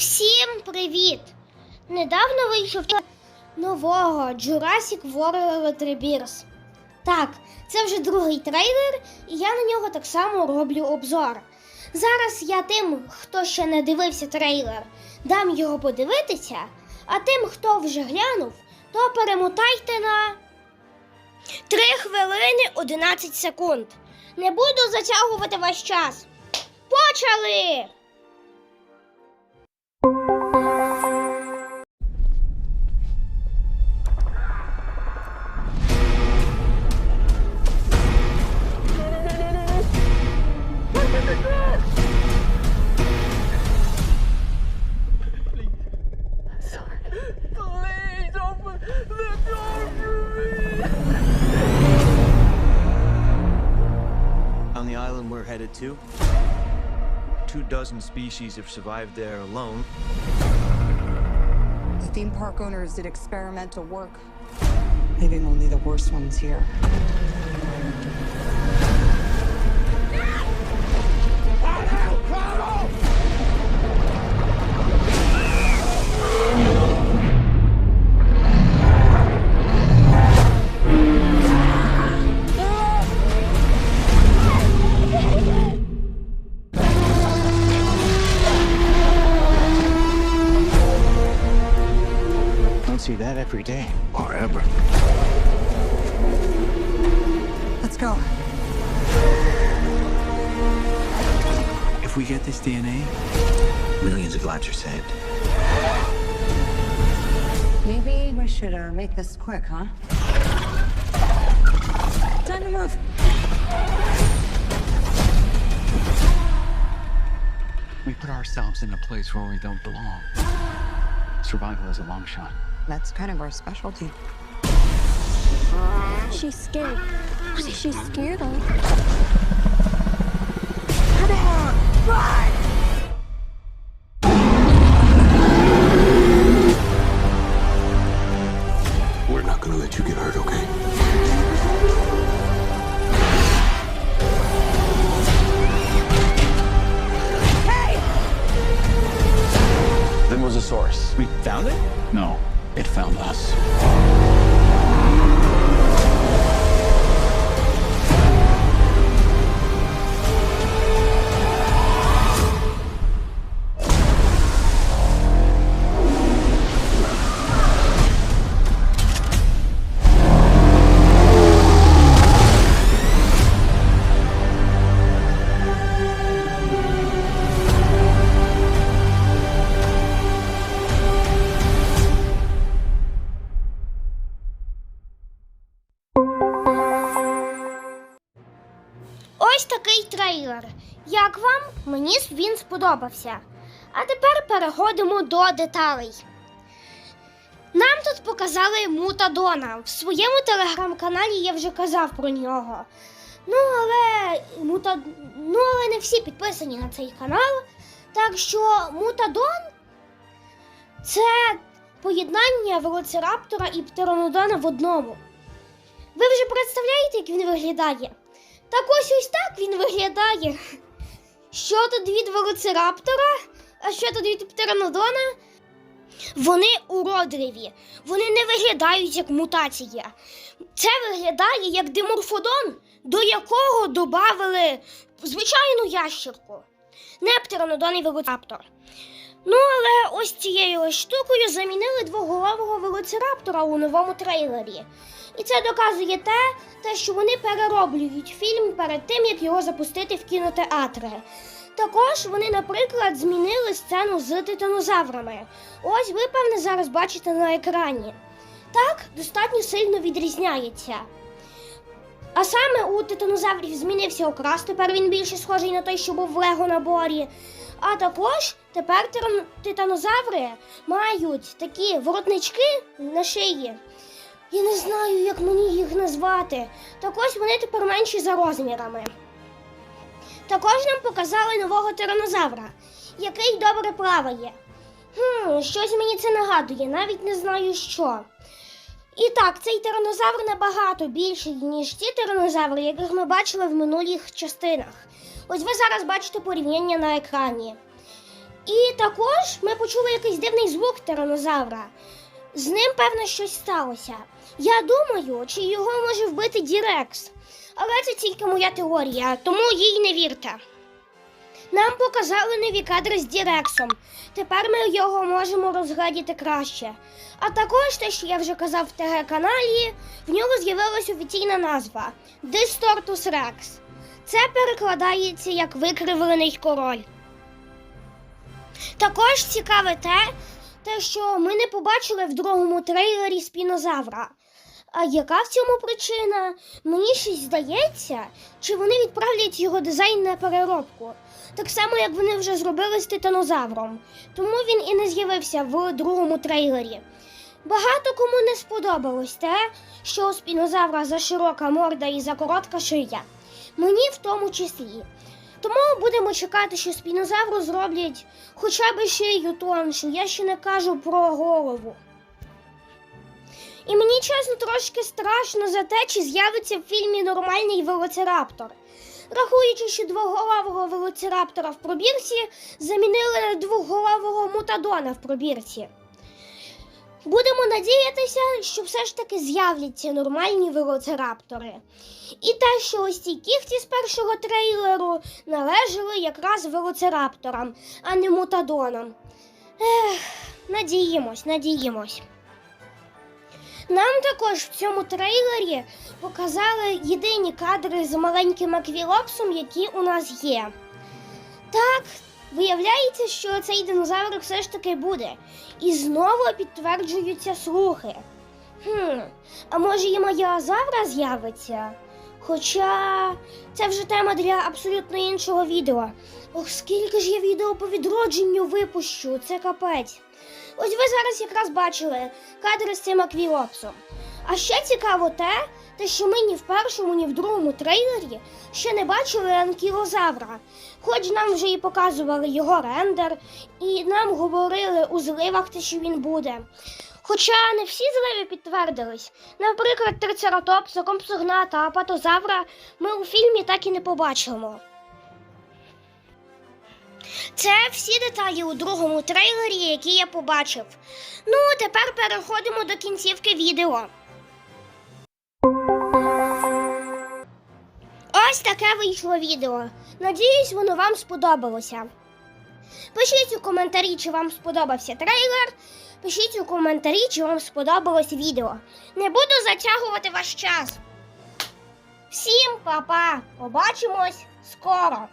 Всім привіт! Недавно вийшов нового Jurassic World Rebirth. Так, це вже другий трейлер, і я на нього так само роблю обзор. Зараз я тим, хто ще не дивився трейлер, дам його подивитися, а тим, хто вже глянув, то перемотайте на 3 хвилини 11 секунд. Не буду затягувати ваш час. Почали! Island to, two dozen species have survived there alone. The theme park owners did experimental work, leaving only the worst ones here. That every day or ever. Let's go. If we get this DNA, millions of lives are saved. Maybe we should uh, make this quick, huh? Time to move. We put ourselves in a place where we don't belong. Survival is a long shot. That's kind of our specialty. She's scared. What is she scared of? We're not gonna let you get hurt, okay? Then was the source. We found it? No, it found us. Такий трейлер. Як вам? Мені він сподобався. А тепер переходимо до деталей. Нам тут показали Мутадона. В своєму телеграм-каналі я вже казав про нього. Ну, але мута... ну, але не всі підписані на цей канал. Так що Мутадон це поєднання велоцираптора і птеранодона в одному. Ви вже представляєте, як він виглядає? Так ось ось так він виглядає. Що тут від велоцираптора, а що тут від птеранодона? Вони уродливі, вони не виглядають як мутація. Це виглядає як диморфодон, до якого додали звичайну ящерку. Не птеранодон і велоцираптор. Ну, але ось цією штукою замінили двоголового велоцираптора у новому трейлері. І це доказує те, те, що вони перероблюють фільм перед тим, як його запустити в кінотеатри. Також вони, наприклад, змінили сцену з титанозаврами. Ось ви, певне, зараз бачите на екрані. Так, достатньо сильно відрізняється. А саме у титанозаврів змінився окрас, тепер він більше схожий на той, що був в Лего наборі. А також тепер титанозаври мають такі воротнички на шиї. Я не знаю, як мені їх назвати. Так ось вони тепер менші за розмірами. Також нам показали нового тиранозавра, який добре плаває. Хм, щось мені це нагадує, навіть не знаю що. І так, цей тиранозавр набагато більший, ніж ті тиранозаври, яких ми бачили в минулих частинах. Ось ви зараз бачите порівняння на екрані. І також ми почули якийсь дивний звук тиранозавра. З ним, певно, щось сталося. Я думаю, чи його може вбити Дірекс. Але це тільки моя теорія, тому їй не вірте. Нам показали нові кадри з Дірексом. Тепер ми його можемо розглядіти краще. А також те, що я вже казав в ТГ-каналі, в нього з'явилась офіційна назва Дисторtus Rex. Це перекладається як викривлений король. Також цікаве те, те, що ми не побачили в другому трейлері спінозавра. А яка в цьому причина? Мені щось здається, чи вони відправлять його дизайн на переробку. Так само, як вони вже зробили з титанозавром. Тому він і не з'явився в другому трейлері. Багато кому не сподобалось те, що у спінозавра за широка морда і за коротка шия. Мені в тому числі. Тому будемо чекати, що спінозавру зроблять хоча б шию тоншу. Я ще не кажу про голову. І мені чесно трошки страшно за те, чи з'явиться в фільмі нормальний велоцираптор. Рахуючи, що двоголового велоцираптора в пробірці замінили двоголового мутадона в пробірці. Будемо надіятися, що все ж таки з'являться нормальні велоцираптори. І те, що ось ці кіхті з першого трейлеру належали якраз велоцирапторам, а не мутадонам. Ех, надіємось, надіємось. Нам також в цьому трейлері показали єдині кадри з маленьким аквілопсом, які у нас є. Так, виявляється, що цей динозавр все ж таки буде. І знову підтверджуються слухи. Хм, а може і магіозавра з'явиться? Хоча це вже тема для абсолютно іншого відео. Ох, скільки ж я відео по відродженню випущу, це капець. Ось ви зараз якраз бачили кадри з цим аквілопсом. А ще цікаво те, те, що ми ні в першому, ні в другому трейлері ще не бачили анкілозавра. Хоч нам вже і показували його рендер, і нам говорили у зливах те, що він буде. Хоча не всі зливи підтвердились. Наприклад, трицератопса, компсогната, апатозавра ми у фільмі так і не побачимо. Це всі деталі у другому трейлері, які я побачив. Ну, тепер переходимо до кінцівки відео. Ось таке вийшло відео. Надіюсь, воно вам сподобалося. Пишіть у коментарі, чи вам сподобався трейлер. Пишіть у коментарі, чи вам сподобалось відео. Не буду затягувати ваш час. Всім па-па! Побачимось скоро!